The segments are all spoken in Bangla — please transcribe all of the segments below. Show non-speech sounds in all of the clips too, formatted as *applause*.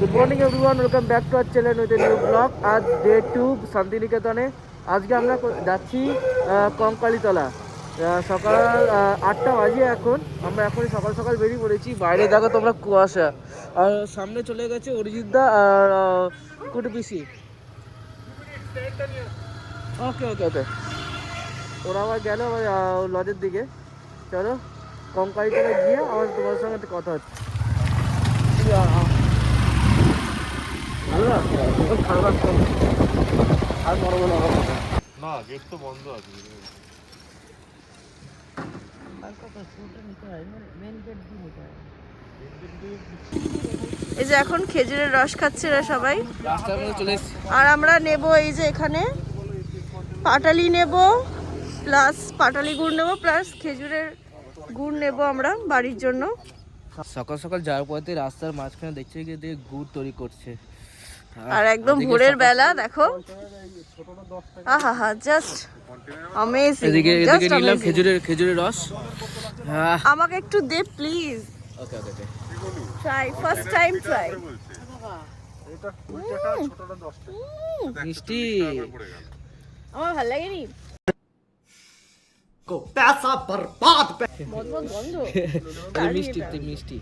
Good morning everyone welcome back to our channel with new vlog আজ ডে টু শান্তিনিকেতনে আজকে আমরা যাচ্ছি কঙ্কালীতলা সকাল আটটা বাজে এখন। আমরা এখনই সকাল সকাল বেরিয়ে পড়েছি। বাইরে দেখো তোমরা কুয়াশা। আর সামনে চলে গেছে অরিজিৎদা আর আহ, কুটু পিসি। ওকে ওকে ওকে ওরা আবার গেল আবার লজের দিকে। চলো কঙ্কালীতলা গিয়ে আমার তোমার সঙ্গে কথা হচ্ছে ভালো না? খুব খারাপ লাগতো। আর মরবো না না গেট তো বন্ধ আছে এই যে এখন খেজুরের রস খাচ্ছে এরা সবাই। আর আমরা নেব এই যে এখানে। পাটালি নেব প্লাস পাটালি গুড় নেব প্লাস খেজুরের গুড় নেব আমরা বাড়ির জন্য। সকাল সকাল যাওয়ার পথে রাস্তার মাঝখানে দেখছি দিয়ে গুড় তৈরি করছে। আর একদম ভোরের বেলা দেখো। আহা হা জাস্ট এদিকে এদিকে নিলাম খেজুরের খেজুরের রস। হ্যাঁ। আমাকে একটু দে please okay okay okay. Try first time try মিষ্টি। আমার ভালো লাগেনি? মিষ্টি মিষ্টি।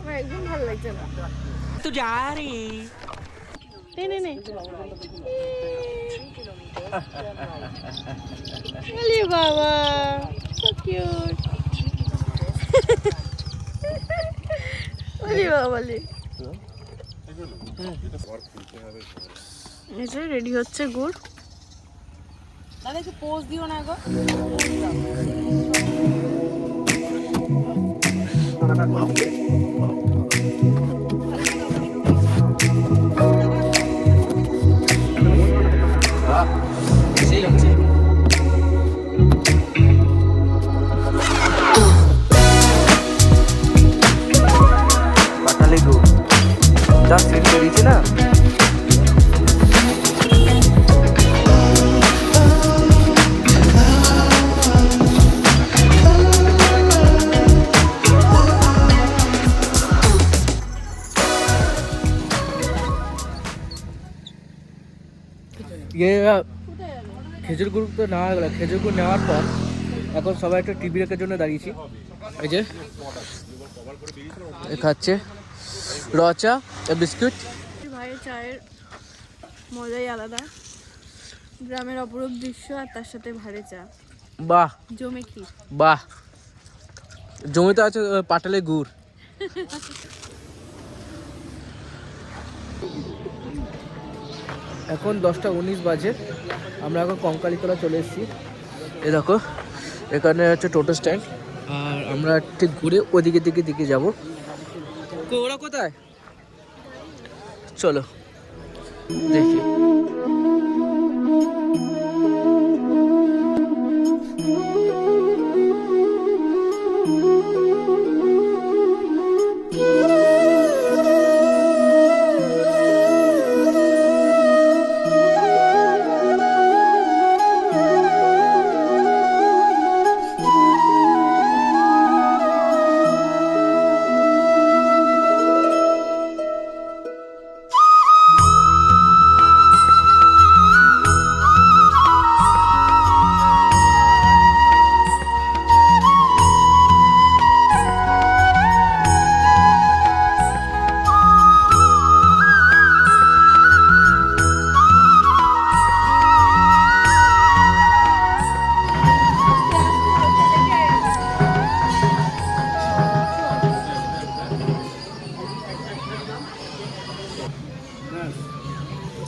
আমার একদম ভালো লাগছে না। রে নে নে নে আরে বাবা সো কিউট আরে বাবা লে এই যে রেডি হচ্ছে গুড় দাদা একটু পোজ দিও না গো সেই ইয়ে খেজুর গুড় তো নেওয়া গেল। খেজুর গুড় নেওয়ার পর এখন সবাই একটা টিভি রেখে জন্য দাঁড়িয়েছি। এই যে খাচ্ছে রচা বিস্কুট। ভাইয়ের চায়ের মজাই আলাদা। গ্রামের অপরূপ দৃশ্য আর তার সাথে ভারে চা। বাহ। জমে কি বাহ। জমিতে আছে পাটালে গুড়। *laughs* এখন দশটা উনিশ বাজে। আমরা এখন কঙ্কালীতলা চলে এসেছি। এ দেখো, এখানে হচ্ছে টোটো স্ট্যান্ড। আর আমরা ঠিক ঘুরে ওদিকে দিকে দিকে যাব। ওরা কোথায়? চলো, দেখি।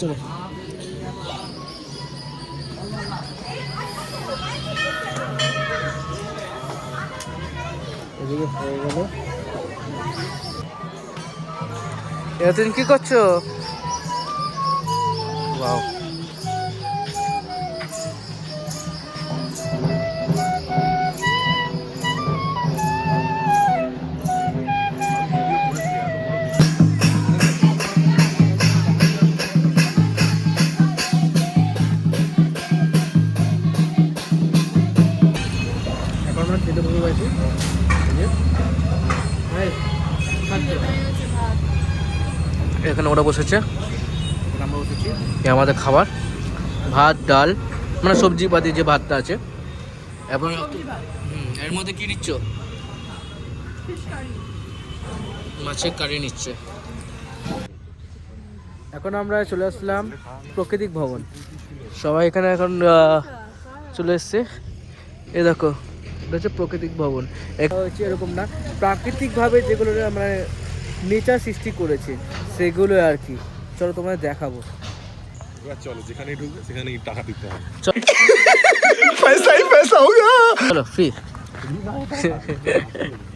চলো এদিকে হয়ে গেল এরা তুমি কি করছ এখানে ওরা বসেছে। আমরা বসেছি। আমাদের খাবার। ভাত ডাল মানে সবজি পাতি যে ভাতটা আছে। এবং এর মধ্যে কি নিচ্ছ? মাছের কারি নিচ্ছে। এখন আমরা চলে আসলাম প্রাকৃতিক ভবন। সবাই এখানে এখন চলে এসছে। এ দেখো এটা হচ্ছে প্রাকৃতিক ভবন। এটা হচ্ছে এরকম না। প্রাকৃতিকভাবে যেগুলো আমরা নেচার সৃষ্টি করেছে সেগুলো আর কি। চলো তোমাদের দেখাবো। এবার চলো যেখানে ঢুকবে সেখানেই টাকা দিতে হবে। *laughs* চলো। ফ্রি *laughs* *laughs*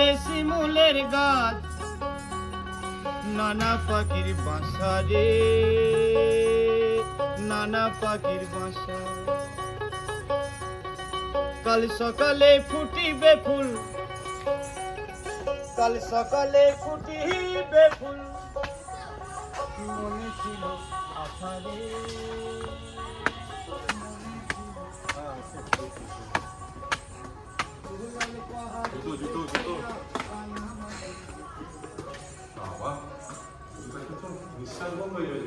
ধারে শিমুলের গাছ। নানা পাখির বাসা রে, নানা পাখির বাসা। কাল সকালে ফুটিবে ফুল, কাল সকালে ফুটিবে ফুল। মনে ছিল আশা রে জুতো জুতো জুতো নিঃশ্বাস বন্ধ হয়ে যাবে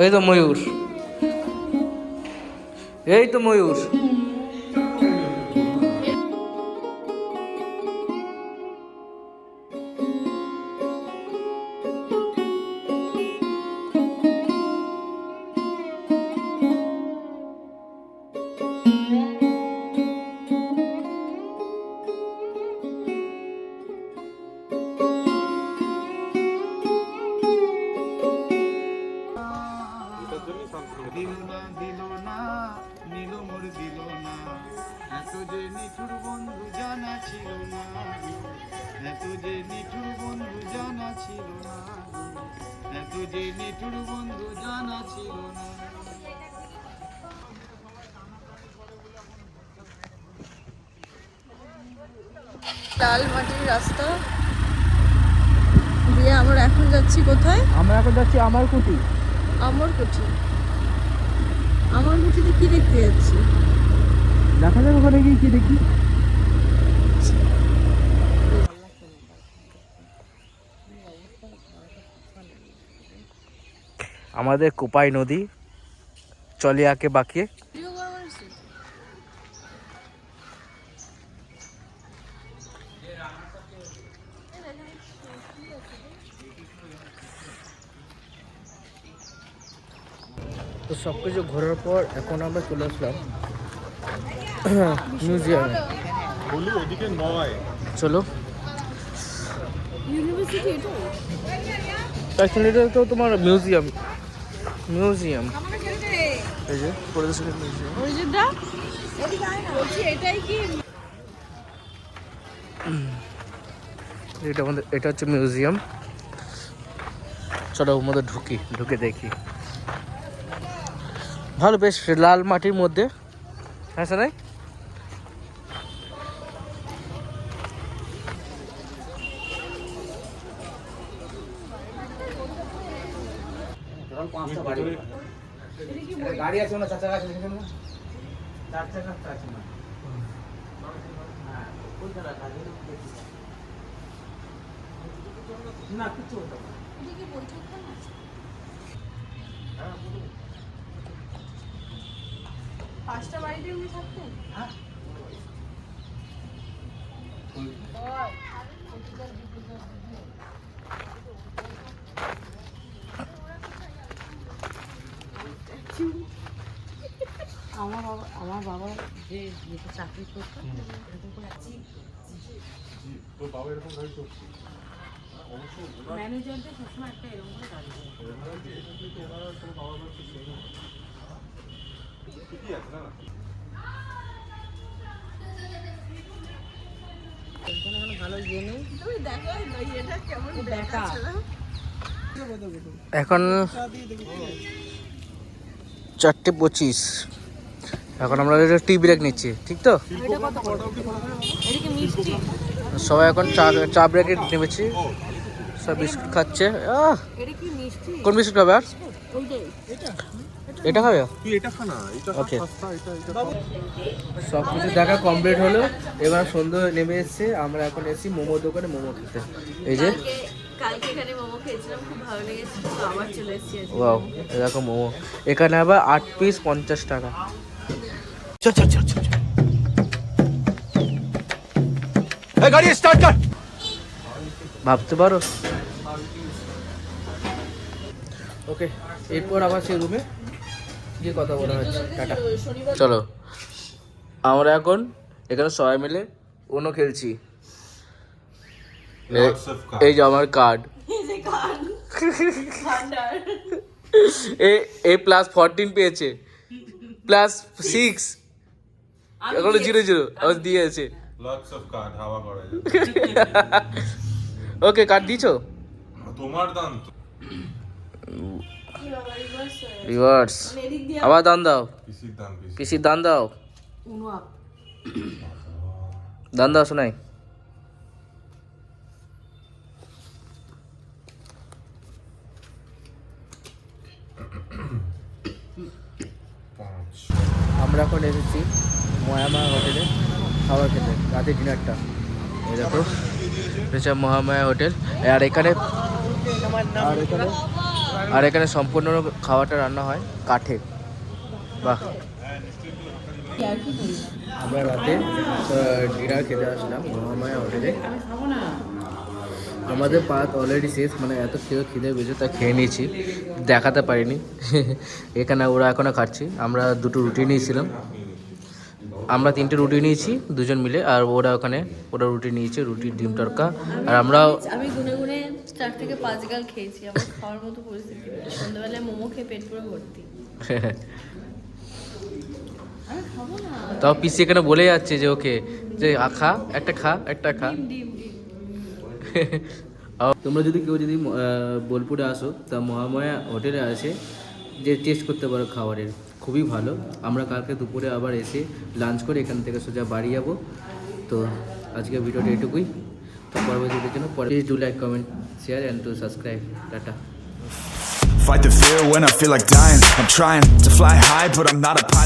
এই তো ময়ূর এই তো ময়ূর ছিল না। এত যে নিঠুর বন্ধু জানা ছিল না। এত যে নিঠুর বন্ধু জানা ছিল না। লাল মাটির রাস্তা। দিয়ে আমরা এখন যাচ্ছি কোথায়? আমরা এখন যাচ্ছি আমার কুটি আমরকুঠি আমরকুঠিতে কি দেখতে যাচ্ছি? দেখা যাবে ওখানে গিয়ে কি দেখি। আমাদের কোপাই নদী চলে আঁকে বাঁকে তো সব কিছু ঘোরার পর এখন আমরা চলে আসলাম মিউজিয়ামে। বলি ওদিকে নয়। চলো। ইউনিভার্সিটি তো তোমার মিউজিয়াম। মিউজিয়াম। এই যে পরিদর্শনের মিউজিয়াম। এটা আমাদের এটা হচ্ছে মিউজিয়াম। চলো ওর মধ্যে ঢুকি ঢুকে দেখি। ভালো বেশ লাল মাটির মধ্যে। হ্যাঁ স্যার আছে না চার চাকা আছে চার চাকা আছে না না কিছু হতো না পাঁচটা বাড়িতে উনি থাকতেন আমার বাবা আমার বাবা যে যেটা চাকরি করতো এরকম করে তোর বাবা এরকম গাড়ি করছে? ম্যানেজারদের সবসময় একটা এরকম করে গাড়ি দেয়। ঠিকই আছে না? ভালো ইয়ে নেই? তুমি দেখো এটা কেমন দেখা এখন চারটে পঁচিশ। এখন আমরা এটা টি ব্রেক নিচ্ছি ঠিক তো? সবাই এখন চা চা ব্রেকে নেমেছি। সব বিস্কুট খাচ্ছে। কোন বিস্কুট খাবে আর? এটা খাবে? এটা সব কিছু দেখা কমপ্লিট হলো। এবার সন্ধ্যা নেমে এসেছে। আমরা এখন এসেছি মোমো দোকানে মোমো খেতে। এই যে। এরকম মোমো। এখানে আবার আট পিস পঞ্চাশ টাকা। চল চল চল চল গাড়ি স্টার্ট কর। ভাবতে পারো। ওকে এরপর আবার সেই রুমে গিয়ে কথা বলা হচ্ছে। টাটা। চলো। আমরা এখন এখানে সবাই মিলে অন্য খেলছি। এই যে আমার কার্ড এ এ প্লাস ফোরটিন পেয়েছে। প্লাস সিক্স এখনও জিরো জিরো। আবার দিয়েছে। লটস অফ কার্ড হাওয়া করা যায় ওকে কার্ড দিছো তোমার দান তো। রিভার্স আবার দান দাও। পিসির দান পিসি দান দাও? দান দাও শোনাই। আমরা এখন এসেছি। মহামায়া হোটেলে খাবার খেতে, রাতে ডিনারটা। এই দেখো এটা মহামায়া হোটেল। আর এখানে আর এখানে আর এখানে সম্পূর্ণ খাওয়াটা রান্না হয় কাঠে। বাহ। আমরা রাতে ডিনার খেতে আসলাম মহামায়া হোটেলে। আমাদের পাত অলরেডি শেষ মানে এত খেয়ে খিদে বেজে তা খেয়ে নিয়েছি। দেখাতে পারিনি। *laughs* এখানে ওরা এখনও খাচ্ছি। আমরা দুটো রুটি নিয়েছিলাম। আমরা তিনটে রুটি নিয়েছি দুজন মিলে আর ওরা ওখানে ওরা রুটি নিয়েছে রুটি ডিম তড়কা আর আমরাও আমি গুনে গুনে চার থেকে পাঁচ গাল খেয়েছি আমার খাওয়ার মতো পরিস্থিতি সন্ধ্যাবেলায় মোমো খেয়ে পেট পুরো ভর্তি। তাও পিসি এখানে বলে যাচ্ছে যে ওকে যে খা একটা খা একটা খা। *laughs* তোমরা যদি কেউ যদি বোলপুরে আসো তা মহামায়া হোটেলে আছে যে টেস্ট করতে পারো খাবারের। খুবই ভালো। আমরা কালকে দুপুরে আবার এসে লাঞ্চ করে এখান থেকে সোজা বাড়ি যাব। তো আজকে ভিডিওটা এটুকুই। তো পরবর্তীদের জন্য পরে do like comment share and to subscribe tata. Fight the fear when I feel like dying. I'm trying to fly high, but I'm not a pilot.